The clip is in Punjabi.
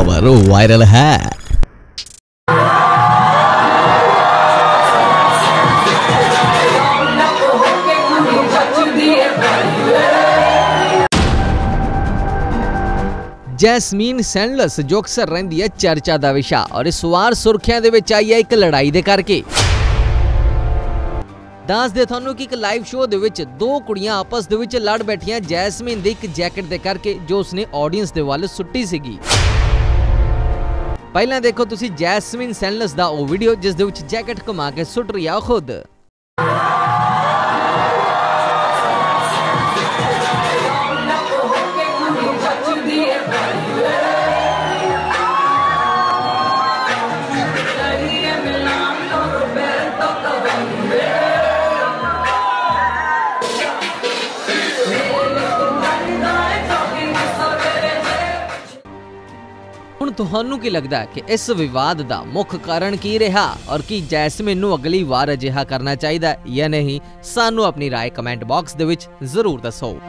खबर वायरल है ਜੈਸਮੀਨ ਸੈਂਡਲਸ ਜੋ ਅਕਸਰ ਰਹਿੰਦੀ ਹੈ ਚਰਚਾ ਦਾ ਵਿਸ਼ਾ ਔਰ ਇਸ ਵਾਰ ਸੁਰਖੀਆਂ ਦੇ ਵਿੱਚ ਆਈ ਹੈ ਇੱਕ ਲੜਾਈ ਦੇ ਕਰਕੇ। ਦੱਸ ਦੇ ਤੁਹਾਨੂੰ ਕਿ ਇੱਕ ਲਾਈਵ ਸ਼ੋਅ ਦੇ ਵਿੱਚ ਦੋ ਕੁੜੀਆਂ ਆਪਸ ਦੇ ਵਿੱਚ ਲੜ ਬੈਠੀਆਂ ਜੈਸਮੀਨ ਦੀ ਇੱਕ ਜੈਕਟ ਦੇ ਕਰਕੇ ਜੋ ਉਸਨੇ ਆਡੀਅנס ਦੇ ਵੱਲ ਸੁੱਟੀ ਸੀਗੀ। ਪਹਿਲਾਂ ਦੇਖੋ ਤੁਸੀਂ ਜੈਸਮਿਨ ਸੈਨਲਸ ਦਾ ਉਹ ਵੀਡੀਓ ਜਿਸ ਦੇ ਵਿੱਚ ਜੈਕਟ ਘੁਮਾ ਕੇ ਸੁੱਟ ਰਹੀ ਆ ਉਹ ਖੁਦ। ਤੁਹਾਨੂੰ ਕੀ ਲੱਗਦਾ ਹੈ ਕਿ ਇਸ ਵਿਵਾਦ ਦਾ ਮੁੱਖ ਕਾਰਨ ਕੀ ਰਿਹਾ ਔਰ ਕੀ ਜੈਸਮਿਨ ਨੂੰ ਅਗਲੀ ਵਾਰ ਅਜਿਹਾ ਕਰਨਾ ਚਾਹੀਦਾ ਹੈ ਜਾਂ ਨਹੀਂ ਸਾਨੂੰ ਆਪਣੀ رائے ਕਮੈਂਟ ਬਾਕਸ ਦੇ ਵਿੱਚ ਜ਼ਰੂਰ ਦੱਸੋ